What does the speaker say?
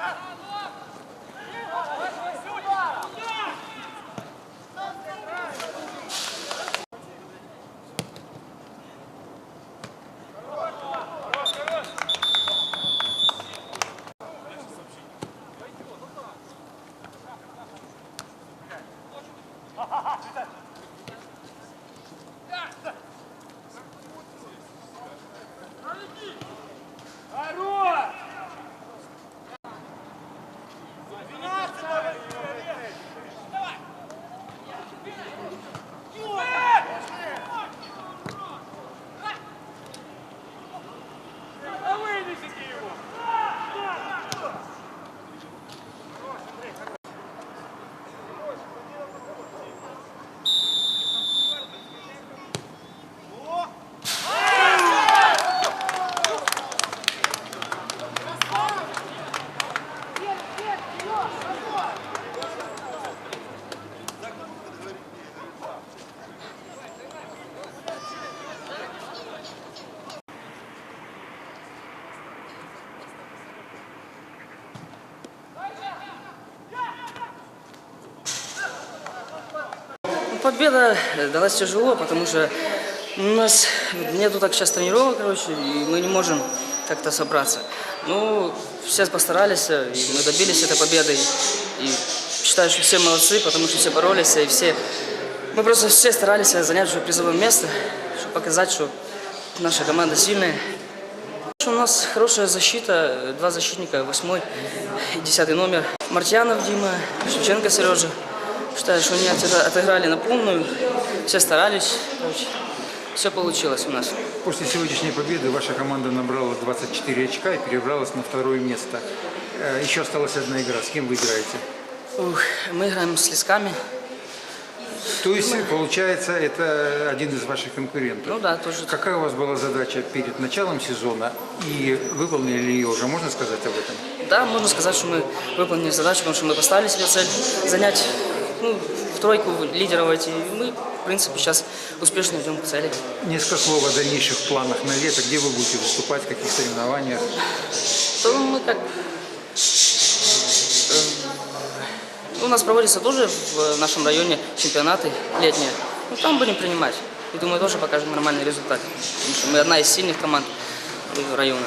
Ah! 진짜 победа далась тяжело, потому что у нас нету так сейчас тренировок, короче, и мы не можем как-то собраться. Ну, все постарались, и мы добились этой победы. И считаю, что все молодцы, потому что все боролись, и все... Мы просто все старались занять уже призовое место, чтобы показать, что наша команда сильная. У нас хорошая защита, два защитника, восьмой и десятый номер. Мартьянов Дима, Шевченко Сережа. Считаю, что отыгра- отыграли на полную, все старались, короче, все получилось у нас. После сегодняшней победы ваша команда набрала 24 очка и перебралась на второе место. Э, Еще осталась одна игра. С кем вы играете? Ух, мы играем с Лесками, То есть, получается, это один из ваших конкурентов. ну да, тоже. Какая у вас была задача перед началом сезона и выполнили ли ее уже? Можно сказать об этом? Да, можно сказать, что мы выполнили задачу, потому что мы поставили себе цель занять ну, в тройку лидеров эти. И мы, в принципе, сейчас успешно идем к цели. Несколько слов о дальнейших планах на лето. Где вы будете выступать, в каких соревнованиях? То мы как... э, У нас проводятся тоже в нашем районе чемпионаты летние. Ну, там будем принимать. И думаю, тоже покажем нормальный результат. Потому что мы одна из сильных команд района.